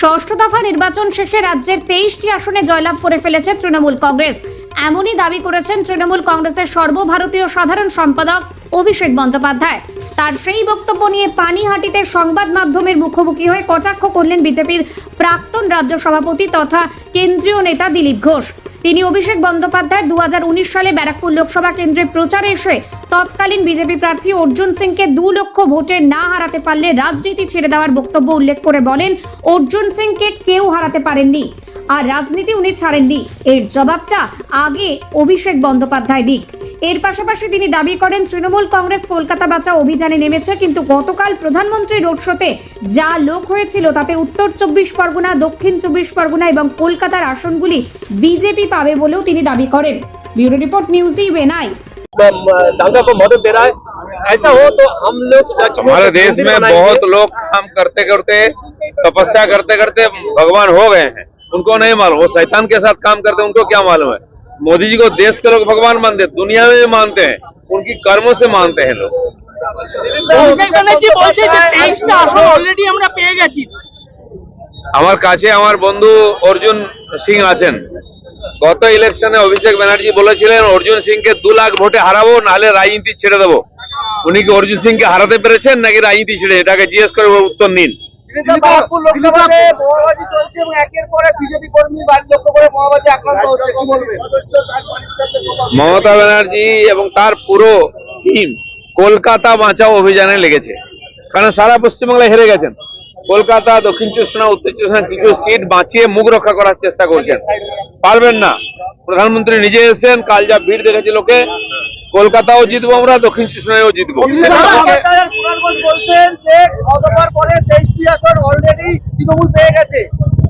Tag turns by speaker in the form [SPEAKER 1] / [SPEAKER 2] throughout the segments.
[SPEAKER 1] ষষ্ঠ দফা নির্বাচন শেষে রাজ্যের তেইশটি আসনে জয়লাভ করে ফেলেছে তৃণমূল কংগ্রেস। এমনই দাবি করেছেন তৃণমূল কংগ্রেসের সর্বভারতীয় সাধারণ সম্পাদক অভিষেক বন্দ্যোপাধ্যায়। তার সেই বক্তব্য নিয়ে পানিহাটিতে সংবাদ মাধ্যমের মুখোমুখি হয়ে কটাক্ষ করলেন বিজেপির প্রাক্তন রাজ্য সভাপতি তথা কেন্দ্রীয় নেতা দিলীপ ঘোষ। তিনি অভিষেক বন্দ্যোপাধ্যায় দুহাজার উনিশ সালে ব্যারাকপুর লোকসভা কেন্দ্রে প্রচারে এসে তৎকালীন বিজেপি প্রার্থী অর্জুন সিংকে দু লক্ষ ভোটে না হারাতে পারলে রাজনীতি ছেড়ে দেওয়ার বক্তব্য উল্লেখ করে বলেন, অর্জুন সিংকে কেউ হারাতে পারেননি আর রাজনীতি উনি ছাড়েননি। এর জবাবটা আগে অভিষেক বন্দ্যোপাধ্যায় দিক। এর পাশাপাশি তিনি দাবি করেন তৃণমূল কংগ্রেস কলকাতা বাঁচা অভিযানে নেমেছে কিন্তু গতকাল প্রধানমন্ত্রী রোড শোতে যা লোক হয়েছিল তাতে উত্তর চব্বিশ পরগনা দক্ষিণ চব্বিশ পরগনা এবং কলকাতার আসনগুলি বিজেপি পাবে বলেও তিনি দাবি করেন bureau report news UNI
[SPEAKER 2] Danga को मदद दे रहा है ऐसा हो तो हम लोग सच में
[SPEAKER 3] हमारे देश
[SPEAKER 2] मंदिर
[SPEAKER 3] में
[SPEAKER 2] बनाएंगे।
[SPEAKER 3] बहुत लोग काम करते करते तपस्या करते करते भगवान हो गए हैं उनको नहीं मालूम वो शैतान के साथ काम करते हैं उनको क्या मालूम है मोदी जी को देश के लोग भगवान मानते हैं दुनिया में भी मानते हैं उनकी कर्मों से मानते हैं लोग
[SPEAKER 4] অভিষেক ব্যানার্জি বলছে যে তেইশটা আসন অলরেডি আমরা পেয়ে গেছি
[SPEAKER 3] আমার কাছে আমার বন্ধু অর্জুন সিং আছেন গত ইলেকশনে অভিষেক ব্যানার্জি বলেছিলেন অর্জুন সিংকে দু লাখ ভোটে হারাবো নাহলে রাজনীতি ছেড়ে দেবো উনি কি অর্জুন সিংকে হারাতে পেরেছেন নাকি রাজনীতি ছেড়ে এটাকে জিজ্ঞেস করে ওর উত্তর নিন
[SPEAKER 4] ব্যারাকপুর লোকসভাতে বোমাবাজি চলছে এবং একের পর বিজেপি কর্মী বাড়ি লক্ষ্য করে বোমাবাজি আক্রান্ত হচ্ছে। কি বলবেন?
[SPEAKER 3] মমতা ব্যানার্জি এবং তার পুরো টিম কলকাতা বাঁচাও অভিযানে লেগেছে। কারণ সারা পশ্চিমবাংলায় হেরে গেছেন। কলকাতা দক্ষিণ চব্বিশ উত্তর চব্বিশ কিছু সিট বাঁচিয়ে মুখ রক্ষা করার চেষ্টা করছেন। পারবেন না। প্রধানমন্ত্রী নিজে এসেছেন কাল যা ভিড় দেখেছে লোকে কলকাতাও জিতবো আমরা দক্ষিণ চব্বিশ জিতবো
[SPEAKER 4] কুণাল ঘোষ বলছেন যে গতবার পরে তেইশটি আসন অলরেডি তৃণমূল পেয়ে গেছে।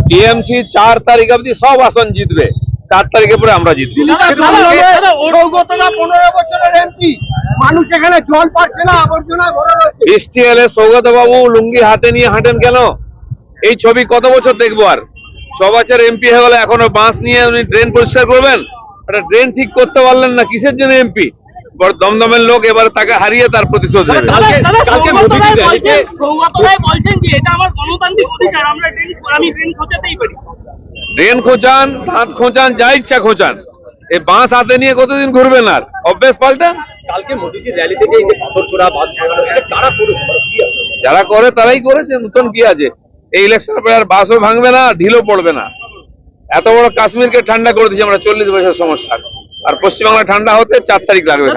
[SPEAKER 3] টিএমসি চার তারিখ অব্দি সব আসন জিতবে। চার তারিখে পরে আমরা জিতবো।
[SPEAKER 4] সৌগতদা পনেরো বছরের এমপি মানুষ এখানে জল পাচ্ছে না আবর্জনা ভরে রয়েছে।
[SPEAKER 3] বৃষ্টি এলে সৌগত বাবু লুঙ্গি হাতে নিয়ে হাঁটেন কেন? এই ছবি কত বছর দেখব আর? ছ এমপি হয়ে গেলে এখনও বাঁশ নিয়ে উনি ড্রেন পরিষ্কার করবেন? একটা ড্রেন ঠিক করতে পারলেন না কিসের জন্য এমপি দমদমের লোক এবার তাকে হারিয়ে তার প্রতিশোধ নেবে।
[SPEAKER 2] কালকে কালকে মোদীজি র্যালিতে
[SPEAKER 4] সৌগতরাই বলছেন যে এটা আমার গণতান্ত্রিক অধিকার আমরা ট্রেন আমি ট্রেন খোঁচাতেই পারি।
[SPEAKER 3] ড্রেন খোঁচান দাঁত খোঁচান যা ইচ্ছা খোঁচান। এই বাঁশ হাতে নিয়ে কতদিন ঘুরবেন আর? অভ্যেস পাল্টান
[SPEAKER 2] কালকে মোদীজি র্যালিতে যে পাথর ছোড়া বাস কারা করেছে?
[SPEAKER 3] যারা করে তারাই করেছে। নতুন কি আছে? এই ইলেকশন পরে আর বাসও ভাঙবে না ঢিলও পড়বে না। এত বড় কাশ্মীরকে ঠান্ডা করে দিয়েছি আমরা চল্লিশ বছর সমস্যা। আর পশ্চিমবাংলা ঠান্ডা হতে চার তারিখ লাগবে।